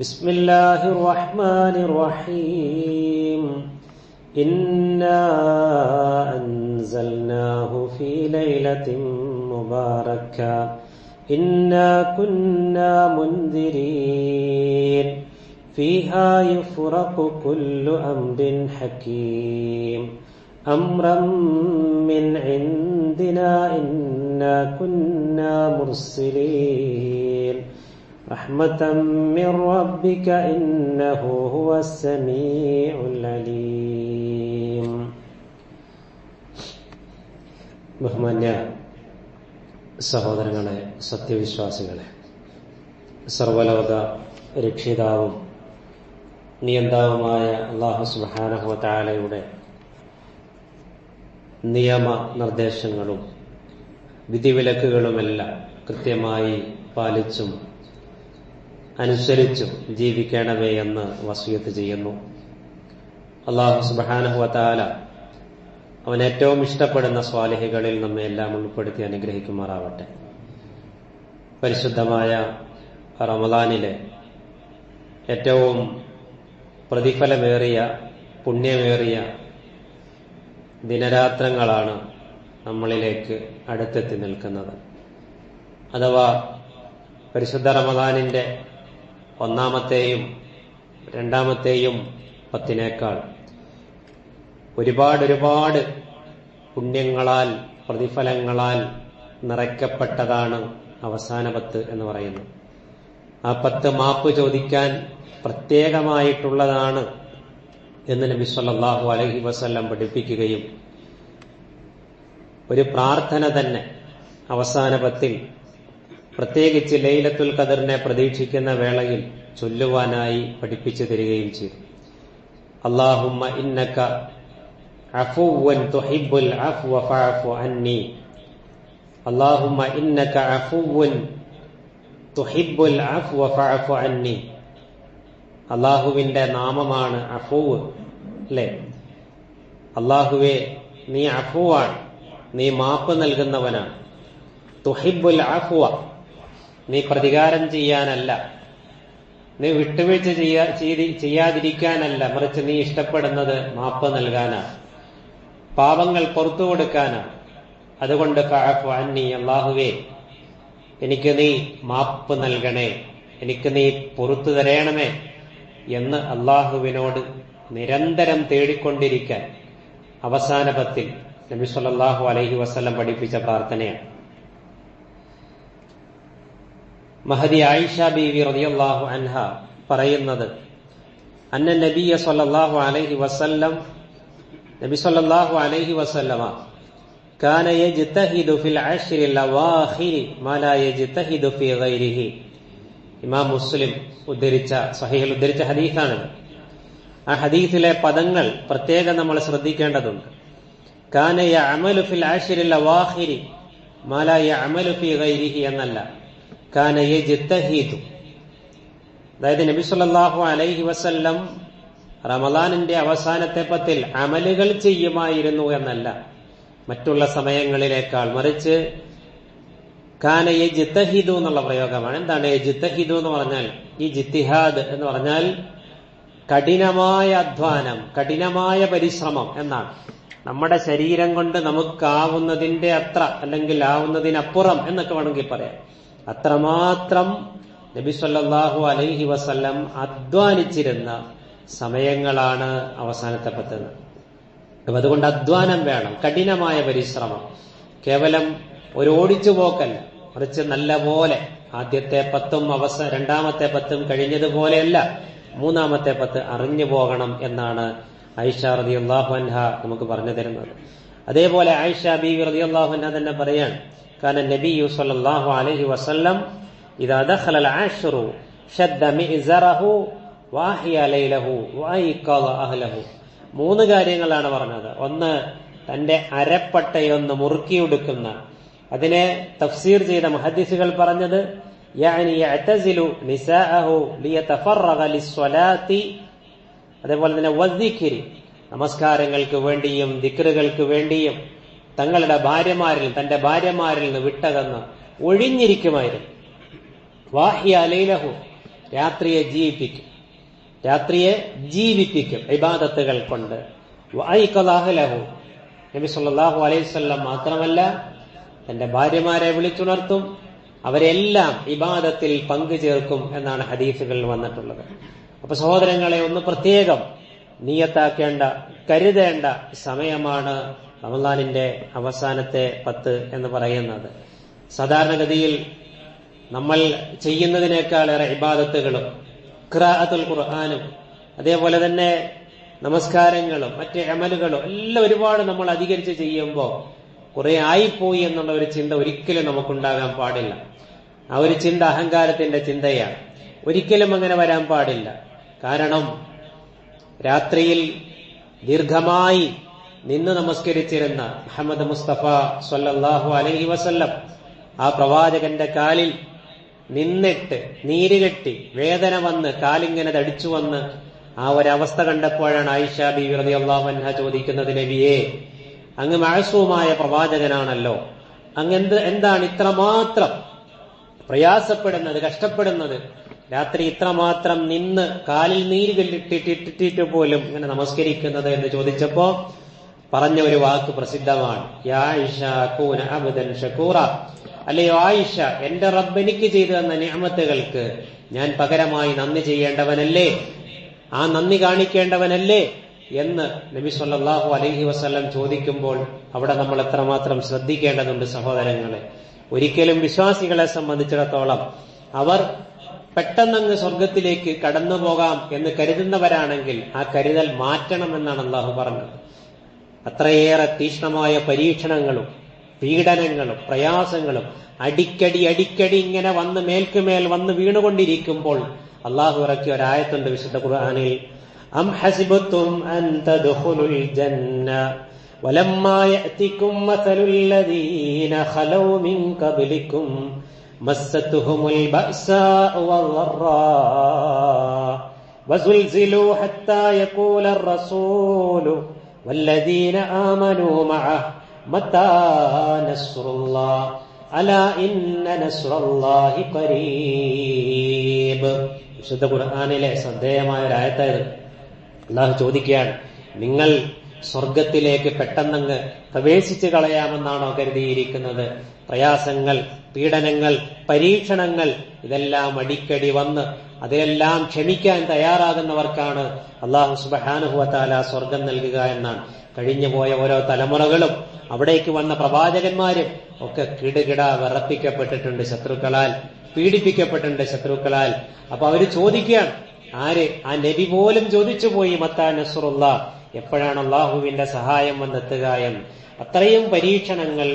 بسم الله الرحمن الرحيم. إنا أنزلناه في ليلة مباركة. إنا كنا منذرين. فيها يفرق كل أمر حكيم. أمرا من عندنا إنا كنا مرسلين. رحمة من ربك إنه هو السميع العليم ബഹുമാന്യ സഹോദരങ്ങളെ സത്യവിശ്വാസികളെ സർവലോക രക്ഷിതാവും നിയന്താവുമായ അള്ളാഹു സുബാനഹുത്താലയുടെ നിയമ നിർദ്ദേശങ്ങളും വിധിവിലക്കുകളുമെല്ലാം കൃത്യമായി പാലിച്ചും അനുസരിച്ചും ജീവിക്കണമേ എന്ന് വസൂയത്ത് ചെയ്യുന്നു. അള്ളാഹു സുബാനഹുവത്താല അവൻ ഏറ്റവും ഇഷ്ടപ്പെടുന്ന സ്വാലിഹികളിൽ നമ്മെ എല്ലാം ഉൾപ്പെടുത്തി അനുഗ്രഹിക്കുമാറാവട്ടെ. പരിശുദ്ധമായ റമദാനിലെ ഏറ്റവും പ്രതിഫലമേറിയ പുണ്യമേറിയ ദിനരാത്രങ്ങളാണ് നമ്മളിലേക്ക് അടുത്തെത്തി നിൽക്കുന്നത്. അഥവാ പരിശുദ്ധ റമദാനിന്റെ ഒന്നാമത്തെയും രണ്ടാമത്തെയും പത്തിനേക്കാൾ ഒരുപാട് ഒരുപാട് പുണ്യങ്ങളാൽ പ്രതിഫലങ്ങളാൽ നിറയ്ക്കപ്പെട്ടതാണ് അവസാന പത്ത് എന്ന് പറയുന്നത് ആ പത്ത് മാപ്പ് ചോദിക്കാൻ പ്രത്യേകമായിട്ടുള്ളതാണ് എന്ന് നബി സല്ലാഹു അലഹി വസല്ലം പഠിപ്പിക്കുകയും ഒരു പ്രാർത്ഥന തന്നെ അവസാന പത്തിൽ പ്രത്യേകിച്ച് ലൈലത്തുൽ ഖദറിനെ പ്രതീക്ഷിക്കുന്ന വേളയിൽ ചൊല്ലുവാനായി പഠിപ്പിച്ചു തരികയും ചെയ്തു. അള്ളാഹുമ്മ ഇന്നക അഫുവൻ അഫ്വ അന്നി. അഫുവൻ അഫ്വ അന്നി. അള്ളാഹുവിന്റെ നാമമാണ് അഫൂവ് അല്ലേ? അള്ളാഹുവെ നീ അഫുവാണ്. നീ മാപ്പ് നൽകുന്നവനാണ്. തുഹിബുൽ അഫുവ നീ പ്രതികാരം ചെയ്യാനല്ല. നീ വിട്ടുവീഴ്ച ചെയ്യാ ചെയ്യാതിരിക്കാനല്ല. മറിച്ച് നീ ഇഷ്ടപ്പെടുന്നത് മാപ്പ് നൽകാനാണ് പാപങ്ങൾ പുറത്തു കൊടുക്കാനാണ് അതുകൊണ്ട് ഫഅഫു അന്നി അള്ളാഹുവേ എനിക്ക് നീ മാപ്പ് നൽകണേ. എനിക്ക് നീ പുറത്തു തരയണമേ എന്ന് അള്ളാഹുവിനോട് നിരന്തരം തേടിക്കൊണ്ടിരിക്കാൻ അവസാന പത്തിൽ നബി അലൈഹി വസല്ലം പഠിപ്പിച്ച പ്രാർത്ഥനയാണ്. മഹദി ആയിഷ ബീവി റളിയല്ലാഹു അൻഹ പറയുന്നത് അന്ന നബിയ സല്ലല്ലാഹു അലൈഹി വസല്ലം നബി സല്ലല്ലാഹു അലൈഹി വസല്ലമ ഗൈരിഹി. ഇമാം മുസ്ലിം ഉദ്ധരിച്ച ഉദ്ധരിച്ച ഹദീസാണ് ആ ഹദീസിലെ പദങ്ങൾ പ്രത്യേകം നമ്മൾ ശ്രദ്ധിക്കേണ്ടതുണ്ട്. കാനയ അമലുഫിൽ അശ്രിൽ അവാഖിരി മാ യഅമലു ഫീ ഗൈരിഹി എന്നല്ല. അതായത് നബി സല്ലല്ലാഹു അലൈഹി വസല്ലം റമദാനിന്റെ അവസാനത്തെ പത്തിൽ അമലുകൾ ചെയ്യുമായിരുന്നു എന്നല്ല. മറ്റുള്ള സമയങ്ങളിലേക്കാൾ മറിച്ച് കാന ജിത്തഹിദു എന്നുള്ള പ്രയോഗമാണ്. എന്താണ് ജിത്തഹിദു എന്ന് പറഞ്ഞാൽ? ഈ ജിത്തിഹാദ് എന്ന് പറഞ്ഞാൽ കഠിനമായ അധ്വാനം കഠിനമായ പരിശ്രമം എന്നാണ്. നമ്മുടെ ശരീരം കൊണ്ട് നമുക്കാവുന്നതിന്റെ അത്ര അല്ലെങ്കിൽ ആവുന്നതിനപ്പുറം എന്നൊക്കെ വേണമെങ്കിൽ പറയാം. അത്രമാത്രം നബി സല്ലല്ലാഹു അലൈഹി വസല്ലം അധ്വാനിച്ചിരുന്ന സമയങ്ങളാണ് അവസാനത്തെ പത്ത് അപ്പൊ അതുകൊണ്ട് അധ്വാനം വേണം കഠിനമായ പരിശ്രമം. കേവലം ഒരു ഓടിച്ചു പോക്കല്ല മറിച്ച് നല്ല പോലെ ആദ്യത്തെ പത്തും അവസ രണ്ടാമത്തെ പത്തും കഴിഞ്ഞതുപോലെയല്ല മൂന്നാമത്തെ പത്ത് അറിഞ്ഞു പോകണം എന്നാണ് ഐഷ റതി അള്ളാഹു അൻഹ നമുക്ക് പറഞ്ഞു തരുന്നത്. അതേപോലെ ആയിഷ ബി റതി അള്ളാഹു അൻഹ തന്നെ പറയാണ് കാരണം നബിയു സല്ലല്ലാഹു അലൈഹി വസല്ലം ഇതാ ദഖല العاشر شد مئزره واحيا ليله وايقظ اهله മൂന്ന് കാര്യങ്ങളാണ് പറഞ്ഞത് ഒന്ന് തന്റെ അരപ്പട്ടയൊന്ന് മുറുക്കിയെടുക്കുന്ന അതിനെ തഫ്സീർ ചെയ്ത മുഹദ്ദിസുകൾ പറഞ്ഞത് യാനി യഅ്തസിലു നിസാഅഹു ലിയതഫറഗ ലിസ്വലാത്തി അതേപോലെ തന്നെ വദ്ദിഖിരി നമസ്കാരങ്ങൾക്ക് വേണ്ടിയും ദിക്റുകൾക്ക് വേണ്ടിയും തങ്ങളുടെ ഭാര്യമാരിൽ തന്റെ ഭാര്യമാരിൽ നിന്ന് വിട്ടകന്ന് ഒഴിഞ്ഞിരിക്കുമായിരുന്നു. വാഹ്യ അലൈലഹു രാത്രിയെ ജീവിപ്പിക്കും. രാത്രിയെ ജീവിപ്പിക്കും ഇബാദത്തുകൾ കൊണ്ട്. വായിക്കലാഹലഹു നബി സല്ലാഹു അലൈഹി മാത്രമല്ല തന്റെ ഭാര്യമാരെ വിളിച്ചുണർത്തും അവരെല്ലാം ഇബാദത്തിൽ പങ്കുചേർക്കും എന്നാണ് ഹദീസുകളിൽ വന്നിട്ടുള്ളത്. അപ്പൊ സഹോദരങ്ങളെ ഒന്ന് പ്രത്യേകം നീയത്താക്കേണ്ട കരുതേണ്ട സമയമാണ് റമദാനിന്റെ അവസാനത്തെ പത്ത് എന്ന് പറയുന്നത്. സാധാരണഗതിയിൽ നമ്മൾ ചെയ്യുന്നതിനേക്കാളേറെ ഇബാദത്തുകളും ഖിറാഅത്തുൽ ഖുർആാനും അതേപോലെ തന്നെ നമസ്കാരങ്ങളും മറ്റ് അമലുകളും എല്ലാം ഒരുപാട് നമ്മൾ അധികരിച്ച് ചെയ്യുമ്പോൾ കുറെ ആയിപ്പോയി എന്നുള്ള ഒരു ചിന്ത ഒരിക്കലും നമുക്കുണ്ടാകാൻ പാടില്ല. ആ ഒരു ചിന്ത അഹങ്കാരത്തിന്റെ ചിന്തയാണ്. ഒരിക്കലും അങ്ങനെ വരാൻ പാടില്ല. കാരണം രാത്രിയിൽ ദീർഘമായി നിന്ന് നമസ്കരിച്ചിരുന്ന മുഹമ്മദ് മുസ്തഫ സല്ലല്ലാഹു അലഹി വസല്ലം ആ പ്രവാചകന്റെ കാലിൽ നിന്നിട്ട് നീരുകെട്ടി വേദന വന്ന് കാലിങ്ങനെ തടിച്ചു വന്ന് ആ ഒരവസ്ഥ കണ്ടപ്പോഴാണ് ആയിഷ ബി വിറതി അൻഹ ചോദിക്കുന്നത് നബിയെ അങ്ങ് മഴസൂമായ പ്രവാചകനാണല്ലോ. അങ്ങ് എന്ത് എന്താണ് ഇത്രമാത്രം പ്രയാസപ്പെടുന്നത് കഷ്ടപ്പെടുന്നത്? രാത്രി ഇത്രമാത്രം നിന്ന് കാലിൽ നീര് കെട്ടിട്ടിട്ട് പോലും ഇങ്ങനെ നമസ്കരിക്കുന്നത്? എന്ന് ചോദിച്ചപ്പോ പറഞ്ഞ ഒരു വാക്ക് പ്രസിദ്ധമാണ്. അബ്ദൻ അല്ലയോ ആയിഷ എന്റെ റബ്ബ് എനിക്ക് ചെയ്തു തന്ന നിയമത്തുകൾക്ക് ഞാൻ പകരമായി നന്ദി ചെയ്യേണ്ടവനല്ലേ? ആ നന്ദി കാണിക്കേണ്ടവനല്ലേ? എന്ന് നബി സല്ലാഹു അലഹി വസല്ലം ചോദിക്കുമ്പോൾ അവിടെ നമ്മൾ എത്രമാത്രം ശ്രദ്ധിക്കേണ്ടതുണ്ട് സഹോദരങ്ങളെ. ഒരിക്കലും വിശ്വാസികളെ സംബന്ധിച്ചിടത്തോളം അവർ പെട്ടെന്നങ്ങ് സ്വർഗത്തിലേക്ക് കടന്നു പോകാം എന്ന് കരുതുന്നവരാണെങ്കിൽ ആ കരുതൽ മാറ്റണമെന്നാണ് അള്ളാഹു പറഞ്ഞത്. അത്രയേറെ തീക്ഷ്ണമായ പരീക്ഷണങ്ങളും പീഡനങ്ങളും പ്രയാസങ്ങളും അടിക്കടി അടിക്കടി ഇങ്ങനെ വന്ന് മേൽക്കുമേൽ വന്ന് വീണുകൊണ്ടിരിക്കുമ്പോൾ അള്ളാഹു ഇറക്കിയ ഒരായത്തുണ്ട് വിശുദ്ധ ഖുർആനിൽ അം ഹസിബത്തും അൻ തദ്ഖുലുൽ ജന്ന ولما يأتكم مثل الذين خلوا من قبلكم مستهم البأساء والضراء وزلزلوا حتى يقول الرسول والذين آمنوا معه متى نصر الله ألا إن نصر الله قريب വിശുദ്ധ ഖുർആാനിലെ ശ്രദ്ധേയമായ ഒരു ആയത്തായത് അള്ളാഹു ചോദിക്കുകയാണ് നിങ്ങൾ സ്വർഗത്തിലേക്ക് പെട്ടെന്നങ്ങ് പ്രവേശിച്ചു കളയാമെന്നാണോ കരുതിയിരിക്കുന്നത്. പ്രയാസങ്ങൾ പീഡനങ്ങൾ പരീക്ഷണങ്ങൾ ഇതെല്ലാം അടിക്കടി വന്ന് അതിലെല്ലാം ക്ഷമിക്കാൻ തയ്യാറാകുന്നവർക്കാണ് അള്ളാഹു സുബഹാനുഹുവത്താല സ്വർഗം നൽകുക എന്നാണ്. കഴിഞ്ഞു പോയ ഓരോ തലമുറകളും അവിടേക്ക് വന്ന പ്രവാചകന്മാരും ഒക്കെ കിടുകിട വിറപ്പിക്കപ്പെട്ടിട്ടുണ്ട് ശത്രുക്കളാൽ പീഡിപ്പിക്കപ്പെട്ടിട്ടുണ്ട് ശത്രുക്കളാൽ. അപ്പൊ അവർ ചോദിക്കുകയാണ് ആര്? ആ നബി പോലും ചോദിച്ചു പോയി മത്താ നസുറുള്ള എപ്പോഴാണ് അള്ളാഹുവിന്റെ സഹായം വന്നെത്തുക എന്ന് അത്രയും പരീക്ഷണങ്ങൾ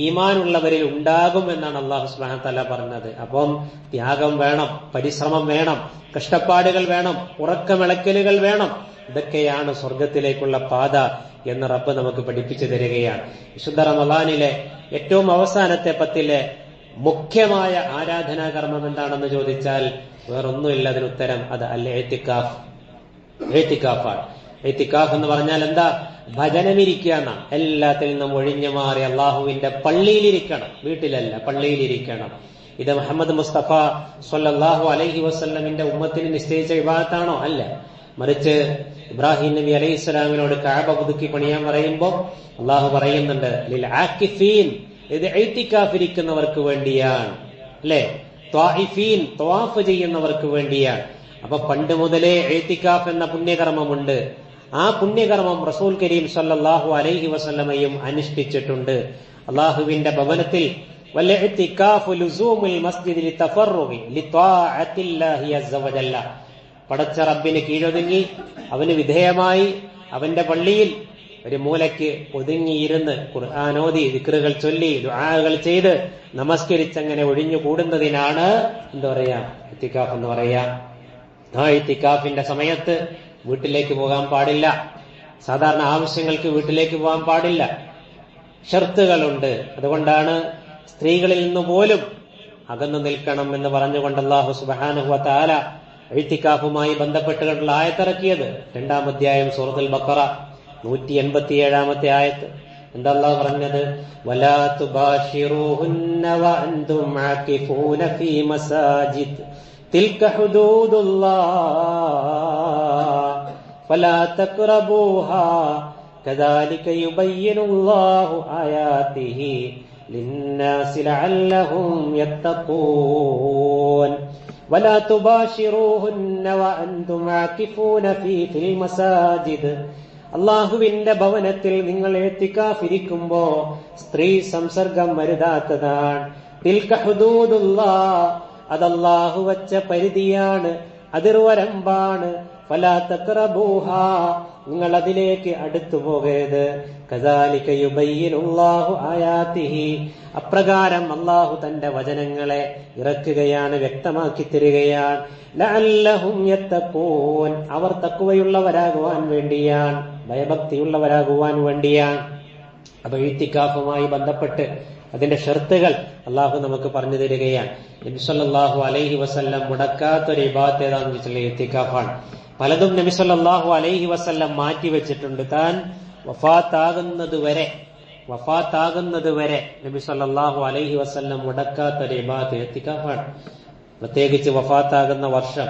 ഈമാനുള്ളവരിൽ ഉണ്ടാകും എന്നാണ് അള്ളാഹു സുബാനത്തല്ല പറഞ്ഞത്. അപ്പം ത്യാഗം വേണം പരിശ്രമം വേണം കഷ്ടപ്പാടുകൾ വേണം ഉറക്കമിളക്കലുകൾ വേണം. ഇതൊക്കെയാണ് സ്വർഗത്തിലേക്കുള്ള പാത എന്ന് റബ്ബ് നമുക്ക് പഠിപ്പിച്ചു തരികയാണ്. വിശുദ്ധ റമലാനിലെ ഏറ്റവും അവസാനത്തെ പത്തിലെ മുഖ്യമായ ആരാധനാ കർമ്മം എന്താണെന്ന് ചോദിച്ചാൽ വേറൊന്നുമില്ല അതിന് ഉത്തരം അത് അല്ല എത്തിക്കാഫ് എത്തിക്കാഫാണ് എത്തിക്കാഫ് എന്ന് പറഞ്ഞാൽ എന്താ? ഭജനമിരിക്കുക എന്നാണ്. എല്ലാത്തിൽ നിന്നും ഒഴിഞ്ഞു മാറി അള്ളാഹുവിന്റെ പള്ളിയിലിരിക്കണം. വീട്ടിലല്ല പള്ളിയിലിരിക്കണം. ഇത് മുഹമ്മദ് മുസ്തഫ സൊല്ലാഹു അലൈഹി വസ്ല്ലമിന്റെ ഉമ്മത്തിന് നിശ്ചയിച്ച വിഭാഗത്താണോ? അല്ല. മറിച്ച് ഇബ്രാഹിം നബി അലൈഹി സ്വലാമിനോട് കാബ പുതുക്കി പണിയാൻ പറയുമ്പോൾ അള്ളാഹു പറയുന്നുണ്ട് ലിൽ ഇത് എഴുത്തിക്കാഫിരിക്കുന്നവർക്ക് വേണ്ടിയാണ്. അല്ലെ? ത്വാഹിഫീൻ ത്വാഫ് ചെയ്യുന്നവർക്ക് വേണ്ടിയാണ്. അപ്പൊ പണ്ട് മുതലേ എഴുത്തിക്കാഫ് എന്ന പുണ്യകർമ്മമുണ്ട്. ആ പുണ്യകർമ്മം റസൂൽ കരീം സല്ലാഹു അലൈഹി വസല്ലമയും അനുഷ്ഠിച്ചിട്ടുണ്ട്. അള്ളാഹുവിന്റെ ഭവനത്തിൽ പടച്ച റബ്ബിന് കീഴൊതുങ്ങി അവന് വിധേയമായി അവന്റെ പള്ളിയിൽ ഒരു മൂലയ്ക്ക് ഒതുങ്ങിയിരുന്ന് ഖുർആാനോദി വിക്രുകൾ ചൊല്ലി ദുആകൾ ചെയ്ത് നമസ്കരിച്ചങ്ങനെ ഒഴിഞ്ഞു കൂടുന്നതിനാണ് എന്താ പറയാ? ഇത്തിക്കാഫ് എന്ന് പറയാ. ആ ഇത്തിക്കാഫിന്റെ സമയത്ത് വീട്ടിലേക്ക് പോകാൻ പാടില്ല. സാധാരണ ആവശ്യങ്ങൾക്ക് വീട്ടിലേക്ക് പോകാൻ പാടില്ല. ഷർത്തുകളുണ്ട്. അതുകൊണ്ടാണ് സ്ത്രീകളിൽ നിന്ന് പോലും അകന്നു നിൽക്കണം എന്ന് പറഞ്ഞുകൊണ്ട് അള്ളാഹു സുബാനുഹ താല എഴുത്തിക്കാഫുമായി ബന്ധപ്പെട്ടുകൊണ്ടുള്ള ആയത്തിറക്കിയത്. രണ്ടാം അധ്യായം സൂറത്തുൽ ബക്കറ നൂറ്റി എൺപത്തി ഏഴാമത്തെ ആയത്ത്. എന്താ അള്ളാഹു പറഞ്ഞത്? വലാ ولا تباشروهن وأنتم عاكفون في في المساجد അള്ളാഹുവിന്റെ ഭവനത്തിൽ നിങ്ങൾ എത്തിക്കാഫിരിക്കുമ്പോ സ്ത്രീ സംസർഗം മരുതാത്തതാണ് അതല്ലാഹു വച്ച പരിധിയാണ് അതിർവരമ്പാണ്. നിങ്ങൾ അതിലേക്ക് അടുത്തു പോകരുത്. കദാലിക്കയുബയ്യനുള്ളാഹു ആയാത്തിഹി. അപ്രകാരം അള്ളാഹു തന്റെ വചനങ്ങളെ ഇറക്കുകയാണ് വ്യക്തമാക്കി തരികയാണ്. അവർ തക്കുവയുള്ളവരാകുവാൻ വേണ്ടിയാണ് ഭയഭക്തിയുള്ളവരാകുവാൻ വേണ്ടിയാണ്. അപ്പൊ എഴുത്തിക്കാഫുമായി ബന്ധപ്പെട്ട് അതിന്റെ ഷർത്തുകൾ അള്ളാഹു നമുക്ക് പറഞ്ഞു തരികയാണ്. നബിസ്വല്ലാഹു അലൈഹി വസ്ല്ലം മുടക്കാത്തൊരു വിഭാഗത്ത് ഏതാണെന്ന് വെച്ചാൽ എത്തിക്കാഫാണ് പലതും നബിസ്വല്ലാഹു അലൈഹി വസല്ലം മാറ്റിവെച്ചിട്ടുണ്ട് താൻ വഫാത്താകുന്നത് വരെ വഫാത്താകുന്നത് വരെ നബി സല്ലാഹു അലൈഹി വസ്ല്ലം മുടക്കാത്തൊരു ഇബാത്ത് എത്തിക്കാഫാണ് പ്രത്യേകിച്ച് വഫാത്താകുന്ന വർഷം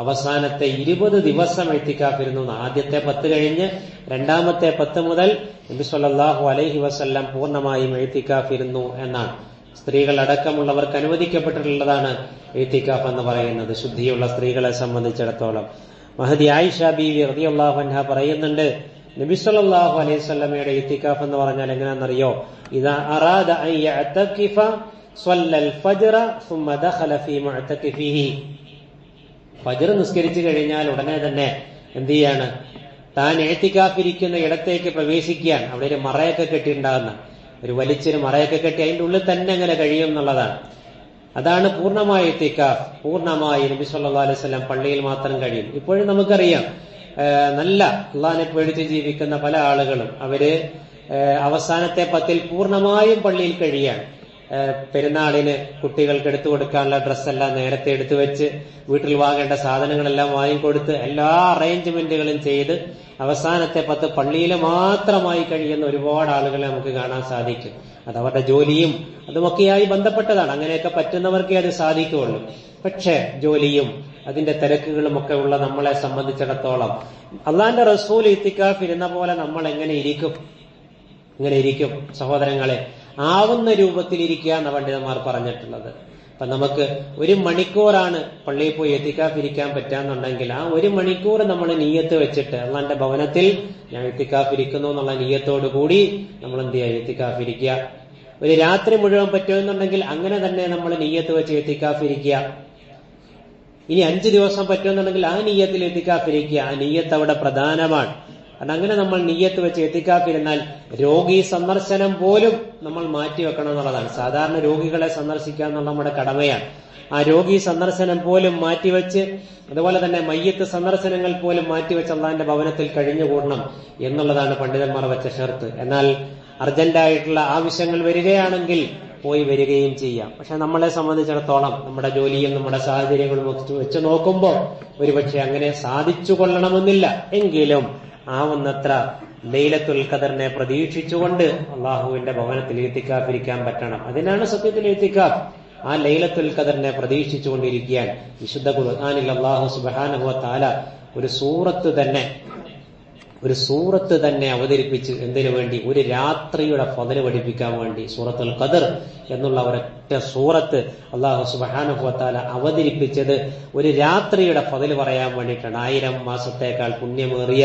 അവസാനത്തെ ഇരുപത് ദിവസം എത്തിക്കാത്തിരുന്നു ആദ്യത്തെ പത്ത് കഴിഞ്ഞ് രണ്ടാമത്തെ പത്ത് മുതൽ നബി സല്ലാഹു അലൈഹി വസ്ല്ലാം പൂർണമായും എഴുത്തിക്കാഫിരുന്നു എന്നാണ്. സ്ത്രീകൾ അടക്കമുള്ളവർക്ക് അനുവദിക്കപ്പെട്ടിട്ടുള്ളതാണ് എഴുത്തിക്കാഫ് എന്ന് പറയുന്നത്. ശുദ്ധിയുള്ള സ്ത്രീകളെ സംബന്ധിച്ചിടത്തോളം. മഹദി ആയിഷ ബീവി റളിയല്ലാഹു അൻഹ പറയുന്നുണ്ട് നബി സല്ലല്ലാഹു അലൈഹി സ്വല്ലമയുടെ ഇത്തിക്കാഫ് എന്ന് പറഞ്ഞാൽ എങ്ങനെയാണെന്നറിയോ? ഇതാ അറാദ ഫജ്ർ നിസ്കരിച്ചു കഴിഞ്ഞാൽ ഉടനെ തന്നെ എന്ത് ചെയ്യാണ്? താൻ എഴുത്തിക്കാഫിരിക്കുന്ന ഇടത്തേക്ക് പ്രവേശിക്കുകയാണ്. അവിടെ ഒരു മറയൊക്കെ കെട്ടിയിട്ടുണ്ടാകുന്ന ഒരു വലിച്ചൊരു മറയൊക്കെ കെട്ടി അതിന്റെ ഉള്ളിൽ തന്നെ അങ്ങനെ കഴിയും എന്നുള്ളതാണ്. അതാണ് പൂർണമായ എത്തിക്കാഫ് പൂർണമായി നബി സല്ലാ അലൈഹി സ്വലം പള്ളിയിൽ മാത്രം കഴിയും. ഇപ്പോഴും നമുക്കറിയാം നല്ല അള്ളഹാനെ പേടിച്ച് ജീവിക്കുന്ന പല ആളുകളും അവർ അവസാനത്തെ പത്തിൽ പൂർണമായും പള്ളിയിൽ കഴിയാണ് പെരുന്നാളിന് കുട്ടികൾക്ക് എടുത്തു കൊടുക്കാനുള്ള ഡ്രസ്സെല്ലാം നേരത്തെ എടുത്തു വെച്ച് വീട്ടിൽ വാങ്ങേണ്ട സാധനങ്ങളെല്ലാം വാങ്ങിക്കൊടുത്ത് എല്ലാ അറേഞ്ച്മെന്റുകളും ചെയ്ത് അവസാനത്തെ പത്ത് പള്ളിയിൽ മാത്രമായി കഴിയുന്ന ഒരുപാട് ആളുകളെ നമുക്ക് കാണാൻ സാധിക്കും. അത് അവരുടെ ജോലിയും അതുമൊക്കെയായി ബന്ധപ്പെട്ടതാണ്. അങ്ങനെയൊക്കെ പറ്റുന്നവർക്കേ അത് സാധിക്കുകയുള്ളൂ. പക്ഷേ ജോലിയും അതിന്റെ തിരക്കുകളും ഒക്കെ ഉള്ള നമ്മളെ സംബന്ധിച്ചിടത്തോളം അള്ളാന്റെ റസൂൽ ഇത്തിക്കാഫ് ഇരുന്ന പോലെ നമ്മൾ എങ്ങനെ ഇരിക്കും? ഇങ്ങനെ ഇരിക്കും. സഹോദരങ്ങളെ ആവുന്ന രൂപത്തിൽ ഇരിക്കുക എന്ന പണ്ഡിതന്മാർ പറഞ്ഞിട്ടുള്ളത്. അപ്പൊ നമുക്ക് ഒരു മണിക്കൂറാണ് പള്ളിയിൽ പോയി എത്തിക്കാഫിരിക്കാൻ പറ്റാന്നുണ്ടെങ്കിൽ ആ ഒരു മണിക്കൂർ നമ്മൾ നീയത്ത് വെച്ചിട്ട് അള്ളാന്റെ ഭവനത്തിൽ ഞാൻ എത്തിക്കാഫിരിക്കുന്നു എന്നുള്ള നീയത്തോടു കൂടി നമ്മൾ എന്ത് ചെയ്യുക എത്തിക്കാഫിരിക്കുക. ഒരു രാത്രി മുഴുവൻ പറ്റുമെന്നുണ്ടെങ്കിൽ അങ്ങനെ തന്നെ നമ്മൾ നീയത്ത് വെച്ച് എത്തിക്കാഫിരിക്കുക. ഇനി അഞ്ചു ദിവസം പറ്റുമെന്നുണ്ടെങ്കിൽ ആ നീയത്തിൽ എത്തിക്കാഫിരിക്കുക. ആ നീയത്ത് അവിടെ പ്രധാനമാണ്. അങ്ങനെ നമ്മൾ നീയത്ത് വെച്ച് എത്തിക്കാത്തിരുന്നാൽ രോഗി സന്ദർശനം പോലും നമ്മൾ മാറ്റിവെക്കണം എന്നുള്ളതാണ്. സാധാരണ രോഗികളെ സന്ദർശിക്കുക എന്നുള്ള നമ്മുടെ കടമയാണ്. ആ രോഗി സന്ദർശനം പോലും മാറ്റിവെച്ച് അതുപോലെ തന്നെ മയ്യത്ത് സന്ദർശനങ്ങൾ പോലും മാറ്റിവെച്ച് അള്ളാന്റെ ഭവനത്തിൽ കഴിഞ്ഞുകൂടണം എന്നുള്ളതാണ് പണ്ഡിതന്മാർ വെച്ച ഷർത്ത്. എന്നാൽ അർജന്റായിട്ടുള്ള ആവശ്യങ്ങൾ വരികയാണെങ്കിൽ പോയി വരികയും ചെയ്യാം. പക്ഷെ നമ്മളെ സംബന്ധിച്ചിടത്തോളം നമ്മുടെ ജോലിയും നമ്മുടെ സാഹചര്യങ്ങളും വെച്ച് നോക്കുമ്പോൾ ഒരുപക്ഷെ അങ്ങനെ സാധിച്ചു കൊള്ളണമെന്നില്ല എങ്കിലും ആവുന്നത്ര ലൈലത്തുൽ ഖദറിനെ പ്രതീക്ഷിച്ചുകൊണ്ട് അള്ളാഹുവിന്റെ ഭവനത്തിൽ എത്തിക്കാതിരിക്കാൻ പറ്റണം. അതിനാണ് സത്യത്തിൽ എത്തിക്കാഫ് ആ ലൈലത്തുൽ ഖദറിനെ പ്രതീക്ഷിച്ചുകൊണ്ടിരിക്കാൻ വിശുദ്ധ ഖുർആാനിൽ അള്ളാഹു സുബാനഹുവ താല ഒരു സൂറത്ത് തന്നെ ഒരു സൂറത്ത് തന്നെ അവതരിപ്പിച്ച് എന്തിനു വേണ്ടി? ഒരു രാത്രിയുടെ ഫതൽ പഠിപ്പിക്കാൻ വേണ്ടി സൂറത്തുൽ ഖദർ എന്നുള്ള ഒരൊറ്റ സൂറത്ത് അള്ളാഹു സുബാനുഭവത്താല അവതരിപ്പിച്ചത് ഒരു രാത്രിയുടെ ഫതൽ പറയാൻ വേണ്ടിയിട്ടാണ്. ആയിരം മാസത്തേക്കാൾ പുണ്യമേറിയ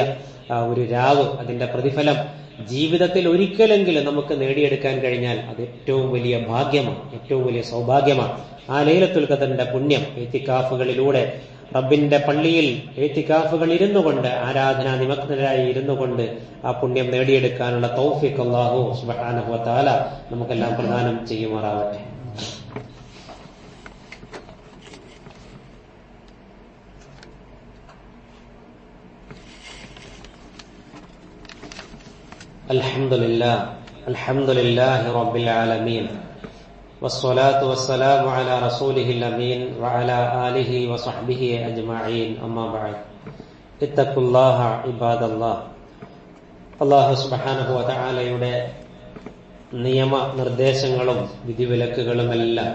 ഒരു രാവ് അതിന്റെ പ്രതിഫലം ജീവിതത്തിൽ ഒരിക്കലെങ്കിലും നമുക്ക് നേടിയെടുക്കാൻ കഴിഞ്ഞാൽ അത് ഏറ്റവും വലിയ ഭാഗ്യമാണ് ഏറ്റവും വലിയ സൗഭാഗ്യമാണ്. ആ ലൈലത്തുൽ ഖദറിന്റെ പുണ്യം എത്തിക്കാഫുകളിലൂടെ റബ്ബിന്റെ പള്ളിയിൽ ഏത്തിക്കാഫുകൾ ഇരുന്നു കൊണ്ട് ആരാധന നിമഗ്നരായി ഇരുന്നു കൊണ്ട് ആ പുണ്യം നേടിയെടുക്കാനുള്ള തൗഫിഖ് അള്ളാഹു സുബ്ഹാനഹു താല നമുക്കെല്ലാം പ്രദാനം ചെയ്യുമാറാവട്ടെ. الحمد لله الحمد لله رب العالمين والصلاة والسلام على رسوله الأمين وعلى آله وصحبه أجمعين أما بعد اتقوا الله عباد الله അള്ളാഹു സുബാനഹു വതആലയുടെ നിയമ നിർദ്ദേശങ്ങളും വിധിവിലക്കുകളുമെല്ലാം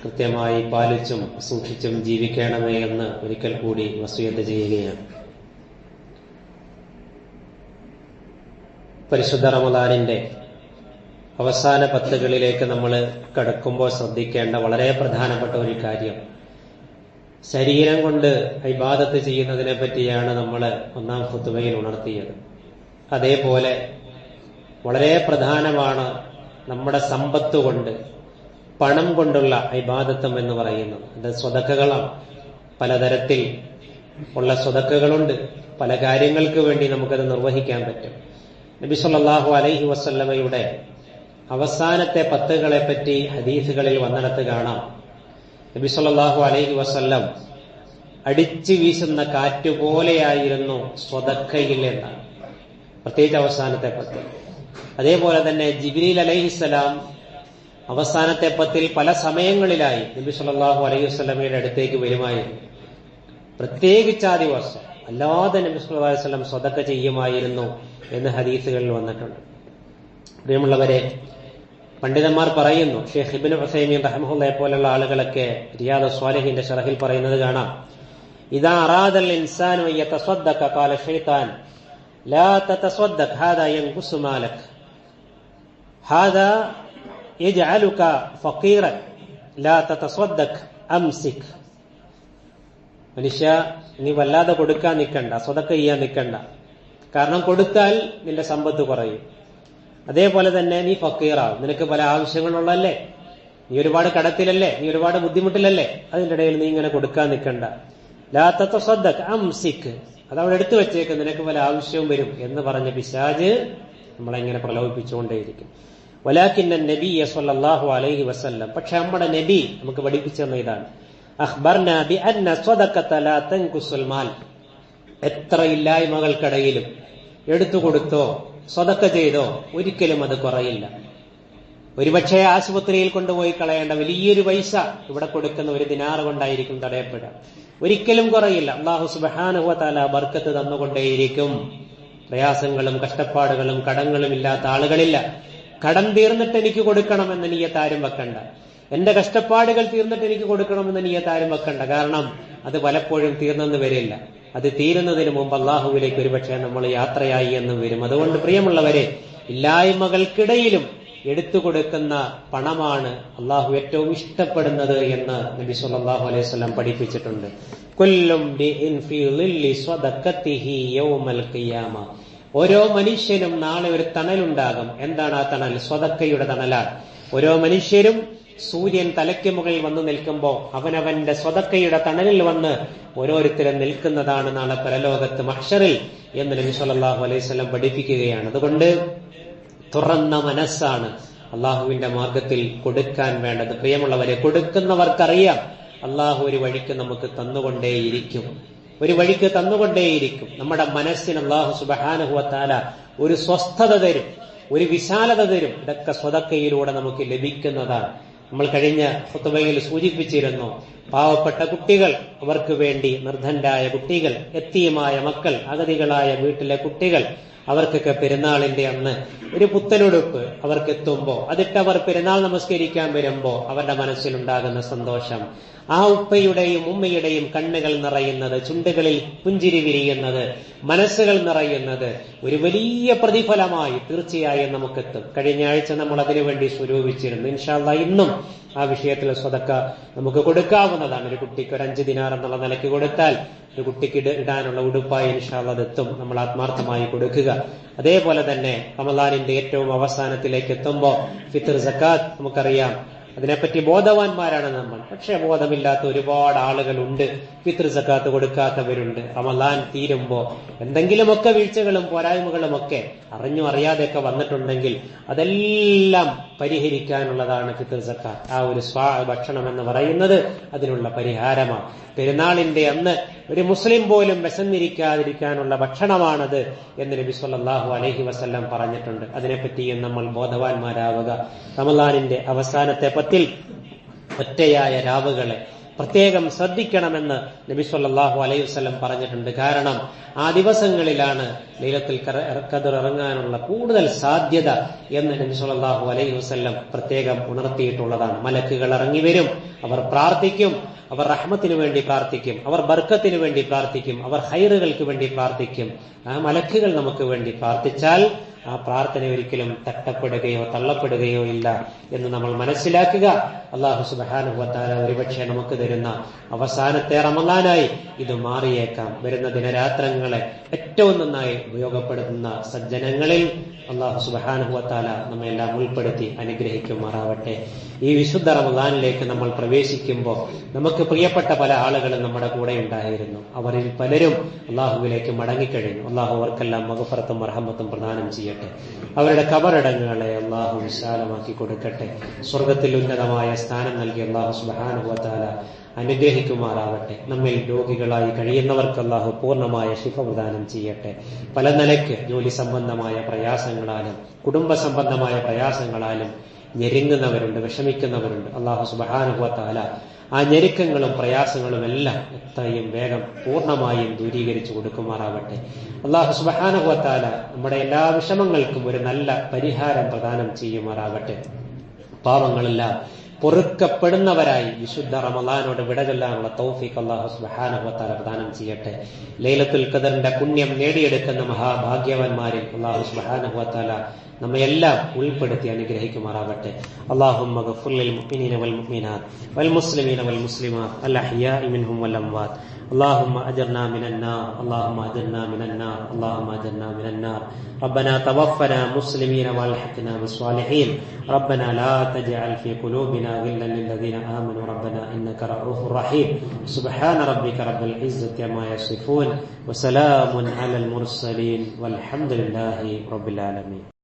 കൃത്യമായി പാലിച്ചും സൂക്ഷിച്ചും ജീവിക്കണമേ എന്ന് ഒരിക്കൽ കൂടി വസൂയത്ത് ചെയ്യുകയാണ് പരിശുദ്ധ റമദാനിന്റെ അവസാന പത്തുകളിലേക്ക് നമ്മൾ കടക്കുമ്പോൾ ശ്രദ്ധിക്കേണ്ട വളരെ പ്രധാനപ്പെട്ട ഒരു കാര്യം. ശരീരം കൊണ്ട് ഇബാദത്ത് ചെയ്യുന്നതിനെ പറ്റിയാണ് നമ്മൾ ഒന്നാം ഫുത്തുമയിൽ ഉണർത്തിയത്. അതേപോലെ വളരെ പ്രധാനമാണ് നമ്മുടെ സമ്പത്ത് കൊണ്ട് പണം കൊണ്ടുള്ള ഇബാദത്വം എന്ന് പറയുന്നത്. അത് സ്വതക്കകളാണ്. പലതരത്തിൽ ഉള്ള സ്വതക്കകളുണ്ട്. പല കാര്യങ്ങൾക്ക് വേണ്ടി നമുക്കത് നിർവഹിക്കാൻ പറ്റും. നബി സല്ലല്ലാഹു അലൈഹി വസല്ലമയുടെ അവസാനത്തെ പത്തുകളെ പറ്റി ഹദീസുകളിൽ വന്നിടത്ത് കാണാം. നബി സല്ലല്ലാഹു അലൈഹി വസല്ലം അടിച്ചു വീശുന്ന കാറ്റുപോലെയായിരുന്നു സ്വതക്കയിൽ എന്നാണ് പ്രത്യേകിച്ച് അവസാനത്തെ പത്ത്. അതേപോലെ തന്നെ ജിബ്രീൽ അലൈഹിസ്സലാം അവസാനത്തെ പത്തിൽ പല സമയങ്ങളിലായി നബി സല്ലല്ലാഹു അലൈഹി വസ്ലമയുടെ അടുത്തേക്ക് വരുമായിരുന്നു പ്രത്യേകിച്ച് ആ ദിവസം അല്ലാതെ നബി സല്ലല്ലാഹു അലൈഹി സ്വതക്ക ചെയ്യുമായിരുന്നു. എന്ന് ഹദീസുകളിൽ വന്നിട്ടുണ്ട്. പ്രിയമുള്ളവരെ പണ്ഡിതന്മാർ പറയുന്നു ഷെയ്ഖ് ഇബിൻ ഹുസൈമീൻ റഹ്മുള്ളയെ പോലുള്ള ആളുകളൊക്കെ റിയാദ് സ്വാലിഹിന്റെ ഷറഹിൽ പറയുന്നത് കാണാം. ഇതാ അറാദൽ ഇൻസാൻ യതസദ്ദഖ ഖാല ഷൈത്താൻ ലാ തതസദ്ദഖ് ഹാദാ യൻഖുസു മാലക് ഹാദാ യജ്അലുക ഫഖീറൻ ലാ തതസദ്ദഖ് അംസിക് മനുഷ്യ നീ വല്ലാതെ കൊടുക്കാൻ നിൽക്കണ്ട സ്വതക്ക ചെയ്യാൻ നിൽക്കണ്ട കാരണം കൊടുത്താൽ നിന്റെ സമ്പത്ത് കുറയും. അതേപോലെ തന്നെ നീ ഫക്കീറാവും. നിനക്ക് പല ആവശ്യങ്ങളുള്ളല്ലേ നീ ഒരുപാട് കടത്തിലല്ലേ? നീ ഒരുപാട് ബുദ്ധിമുട്ടിലല്ലേ? അതിന്റെ ഇടയിൽ നീ ഇങ്ങനെ കൊടുക്കാൻ നിൽക്കണ്ട. ലാത്തത്വ ശ്രദ്ധ അംസിക്ക് അത് അവിടെ എടുത്തു വെച്ചേക്ക്. നിനക്ക് പല ആവശ്യവും വരും എന്ന് പറഞ്ഞ പിശാജ് നമ്മളെങ്ങനെ പ്രലോഭിപ്പിച്ചുകൊണ്ടേയിരിക്കും. വലാക്കിന്ന നബി സല്ലല്ലാഹു അലൈഹി വസല്ലം. പക്ഷെ നമ്മുടെ നബി നമുക്ക് പഠിപ്പിച്ചെന്ന ഇതാണ്. അഹ്ബർ നബി അന്ന സ്വദഖത ലാ തൻകുസുൽ മാൽ. എത്ര ഇല്ലായ്മകൾക്കിടയിലും എടുത്തു കൊടുത്തോ സ്വതക്ക ചെയ്തോ ഒരിക്കലും അത് കുറയില്ല. ഒരുപക്ഷെ ആശുപത്രിയിൽ കൊണ്ടുപോയി കളയേണ്ട വലിയൊരു പൈസ ഇവിടെ കൊടുക്കുന്ന ഒരു ദിനാറ് കൊണ്ടായിരിക്കും തടയപ്പെടുക. ഒരിക്കലും കുറയില്ല. അള്ളാഹു സുബാനുഹത്താല ബർക്കത്ത് തന്നുകൊണ്ടേയിരിക്കും. പ്രയാസങ്ങളും കഷ്ടപ്പാടുകളും കടങ്ങളും ഇല്ലാത്ത ആളുകളില്ല. കടം തീർന്നിട്ട് എനിക്ക് കൊടുക്കണമെന്ന് നീയത്താരും വെക്കണ്ട. എന്റെ കഷ്ടപ്പാടുകൾ തീർന്നിട്ട് എനിക്ക് കൊടുക്കണമെന്ന് നീയത്താരും വെക്കണ്ട. കാരണം അത് പലപ്പോഴും തീർന്നെന്ന് വരില്ല. അത് തീരുന്നതിന് മുമ്പ് അള്ളാഹുവിലേക്ക് ഒരുപക്ഷെ നമ്മൾ യാത്രയായി എന്ന് വരും. അതുകൊണ്ട് പ്രിയമുള്ളവരെ ഇല്ലായ്മകൾക്കിടയിലും എടുത്തു കൊടുക്കുന്ന പണമാണ് അള്ളാഹു ഏറ്റവും ഇഷ്ടപ്പെടുന്നത് എന്ന് നബി സല്ലല്ലാഹു അലൈഹി വസല്ലം പഠിപ്പിച്ചിട്ടുണ്ട്. കൊല്ലും ഓരോ മനുഷ്യനും നാളെ ഒരു തണലുണ്ടാകും. എന്താണ് ആ തണൽ? സ്വതക്കയുടെ തണലാണ്. ഓരോ മനുഷ്യരും സൂര്യൻ തലയ്ക്ക് മുകളിൽ വന്നു നിൽക്കുമ്പോൾ അവനവന്റെ സ്വതക്കയുടെ തണലിൽ വന്ന് ഓരോരുത്തരും നിൽക്കുന്നതാണ് നാളെ പരലോകത്ത് മഹ്ഷറിൽ എന്ന് നബി സല്ലല്ലാഹു അലൈഹി സ്വലം പഠിപ്പിക്കുകയാണ്. അതുകൊണ്ട് തുറന്ന മനസ്സാണ് അള്ളാഹുവിന്റെ മാർഗത്തിൽ കൊടുക്കാൻ വേണ്ടത്. പ്രിയമുള്ളവരെ കൊടുക്കുന്നവർക്കറിയാം അള്ളാഹു ഒരു വഴിക്ക് നമുക്ക് തന്നുകൊണ്ടേയിരിക്കും. ഒരു വഴിക്ക് തന്നുകൊണ്ടേയിരിക്കും. നമ്മുടെ മനസ്സിന് അള്ളാഹു സുബഹാനുഹുവത്താല ഒരു സ്വസ്ഥത തരും ഒരു വിശാലത തരും. ഇതൊക്കെ സ്വതക്കയിലൂടെ നമുക്ക് ലഭിക്കുന്നതാണ്. നമ്മൾ കഴിഞ്ഞ ഫുത്തുബയിൽ സൂചിപ്പിച്ചിരുന്നു പാവപ്പെട്ട കുട്ടികൾ അവർക്ക് വേണ്ടി നിർദ്ധന്റായ കുട്ടികൾ എത്തിയുമായ മക്കൾ അഗതികളായ വീട്ടിലെ കുട്ടികൾ അവർക്കൊക്കെ പെരുന്നാളിന്റെ അന്ന് ഒരു പുത്തനുടുപ്പ് അവർക്ക് എത്തുമ്പോ അതിട്ടവർ പെരുന്നാൾ നമസ്കരിക്കാൻ വരുമ്പോ അവരുടെ മനസ്സിലുണ്ടാകുന്ന സന്തോഷം. ആ ഉപ്പയുടെയും ഉമ്മയുടെയും കണ്ണുകൾ നിറയുന്നത് ചുണ്ടുകളിൽ പുഞ്ചിരി വിരിയുന്നത് മനസ്സുകൾ നിറയുന്നത് ഒരു വലിയ പ്രതിഫലമായി തീർച്ചയായും നമുക്കെത്തും. കഴിഞ്ഞ ആഴ്ച നമ്മൾ അതിനുവേണ്ടി സ്വരൂപിച്ചിരുന്നു. ഇൻഷാല്ല ഇന്നും ആ വിഷയത്തിൽ സ്വതക്ക നമുക്ക് കൊടുക്കാവുന്നതാണ്. ഒരു കുട്ടിക്ക് ഒരു അഞ്ച് ദിനാർ എന്നുള്ള നിലയ്ക്ക് കൊടുത്താൽ ഒരു കുട്ടിക്ക് ഇട- ഇടാനുള്ള ഉടുപ്പായി ഇൻഷാള്ള അതെത്തും. നമ്മൾ ആത്മാർത്ഥമായി കൊടുക്കുക. അതേപോലെ തന്നെ റമദാനിന്റെ ഏറ്റവും അവസാനത്തിലേക്ക് എത്തുമ്പോൾ ഫിത്തർ സക്കാത്ത് നമുക്കറിയാം. അതിനെപ്പറ്റി ബോധവാന്മാരാണ് നമ്മൾ. പക്ഷെ ബോധമില്ലാത്ത ഒരുപാട് ആളുകളുണ്ട്. പിതൃസക്കാത്ത് സക്കാത്ത് കൊടുക്കാത്തവരുണ്ട്. റമലാൻ തീരുമ്പോ എന്തെങ്കിലുമൊക്കെ വീഴ്ചകളും പോരായ്മകളും ഒക്കെ അറിഞ്ഞു അറിയാതെയൊക്കെ വന്നിട്ടുണ്ടെങ്കിൽ അതെല്ലാം പരിഹരിക്കാനുള്ളതാണ് ഫിത്തർ സക്കാത്ത്. ആ ഒരു സ്വാ ഭക്ഷണം എന്ന് പറയുന്നത് അതിനുള്ള പരിഹാരമാണ്. പെരുന്നാളിന്റെ അന്ന് ഒരു മുസ്ലിം പോലും വിശന്നിരിക്കാതിരിക്കാനുള്ള ഭക്ഷണമാണത് എന്ന് നബി സല്ലാഹു അലഹി വസ്ല്ലാം പറഞ്ഞിട്ടുണ്ട്. അതിനെപ്പറ്റിയും നമ്മൾ ബോധവാന്മാരാവുക. റമലാനിന്റെ അവസാനത്തെ പത്തിൽ ഒറ്റയായ രാവുകളെ പ്രത്യേകം ശ്രദ്ധിക്കണമെന്ന് നബി സല്ലാഹു അലൈഹി വസ്ലം പറഞ്ഞിട്ടുണ്ട്. കാരണം ആ ദിവസങ്ങളിലാണ് ലീലത്തിൽ കതിർ ഇറങ്ങാനുള്ള കൂടുതൽ സാധ്യത എന്ന് നബി സല്ലാഹു അലൈഹി വസല്ലം പ്രത്യേകം ഉണർത്തിയിട്ടുള്ളതാണ്. മലക്കുകൾ ഇറങ്ങി വരും അവർ പ്രാർത്ഥിക്കും അവർ റഹ്മത്തിനു വേണ്ടി പ്രാർത്ഥിക്കും അവർ ബർക്കത്തിനു വേണ്ടി പ്രാർത്ഥിക്കും അവർ ഹൈറുകൾക്ക് വേണ്ടി പ്രാർത്ഥിക്കും. ആ മലക്കുകൾ നമുക്ക് വേണ്ടി പ്രാർത്ഥിച്ചാൽ ആ പ്രാർത്ഥന ഒരിക്കലും തട്ടപ്പെടുകയോ തള്ളപ്പെടുകയോ ഇല്ല എന്ന് നമ്മൾ മനസ്സിലാക്കുക. അള്ളാഹു സുബാനുഭവത്താല ഒരുപക്ഷെ നമുക്ക് തരുന്ന അവസാനത്തെ റമലാനായി ഇത് മാറിയേക്കാം. വരുന്ന ദിനരാത്രങ്ങളെ ഏറ്റവും നന്നായി ഉപയോഗപ്പെടുത്തുന്ന സജ്ജനങ്ങളിൽ അള്ളാഹു സുബാനുഭവത്താല നമ്മെല്ലാം ഉൾപ്പെടുത്തി അനുഗ്രഹിക്കുമാറാവട്ടെ. ഈ വിശുദ്ധ റമലാനിലേക്ക് നമ്മൾ പ്രവേശിക്കുമ്പോൾ നമുക്ക് പ്രിയപ്പെട്ട പല ആളുകളും നമ്മുടെ കൂടെ ഉണ്ടായിരുന്നു. അവരിൽ പലരും അള്ളാഹുവിലേക്ക് മടങ്ങിക്കഴിഞ്ഞു. അള്ളാഹു അവർക്കെല്ലാം മകഫറത്തും അർഹമത്തും പ്രദാനം ചെയ്യട്ടെ. അവരുടെ കബറടങ്ങുകളെ അള്ളാഹു വിശാലമാക്കി കൊടുക്കട്ടെ. സ്വർഗത്തിൽ ഉന്നതമായ സ്ഥാനം നൽകി അള്ളാഹു സുബാനുഭവത്താല അനുഗ്രഹിക്കുമാറാവട്ടെ. നമ്മിൽ രോഗികളായി കഴിയുന്നവർക്ക് അള്ളാഹു പൂർണമായ ശിഫ പ്രദാനം ചെയ്യട്ടെ. പല നിലയ്ക്ക് ജോലി സംബന്ധമായ പ്രയാസങ്ങളാലും കുടുംബ സംബന്ധമായ പ്രയാസങ്ങളാലും ഞെരുങ്ങുന്നവരുണ്ട് വിഷമിക്കുന്നവരുണ്ട്. അള്ളാഹു സുബാനുഭവത്താല ആ ഞെരുക്കങ്ങളും പ്രയാസങ്ങളും എല്ലാം എത്രയും വേഗം പൂർണമായും ദൂരീകരിച്ചു കൊടുക്കുമാറാവട്ടെ. അള്ളാഹു സുബാനുഭവത്താല നമ്മുടെ എല്ലാ വിഷമങ്ങൾക്കും ഒരു നല്ല പരിഹാരം പ്രദാനം ചെയ്യുമാറാവട്ടെ. പാവങ്ങളെല്ലാം പൊറുക്കപ്പെടുന്നവരായി വിശുദ്ധ റമലാനോട് വിടകൊല്ലാനുള്ള തൗഫീഖ് അള്ളാഹു സുബാനുഭവത്താല പ്രദാനം ചെയ്യട്ടെ. ലൈലത്തുൽ ഖദറിന്റെ പുണ്യം നേടിയെടുക്കുന്ന മഹാഭാഗ്യവന്മാരിൽ അള്ളാഹു സുബാനുഭവത്താല നമ്മയെല്ലാം ഉൾപ്പെടുത്തി അനുഗ്രഹിക്കുമാറാവട്ടെ اللهم اغفر للمؤمنين والمؤمنات والمسلمين والمسلمات الأحياء منهم والأموات اللهم أجرنا من النار اللهم أجرنا من النار اللهم أجرنا من النار ربنا توفنا مسلمين والحقنا بالصالحين ربنا لا تجعل في قلوبنا غلا للذين آمنوا ربنا إنك رؤوف رحيم سبحان ربك رب العزة عما يصفون وسلام على المرسلين والحمد لله رب العالمين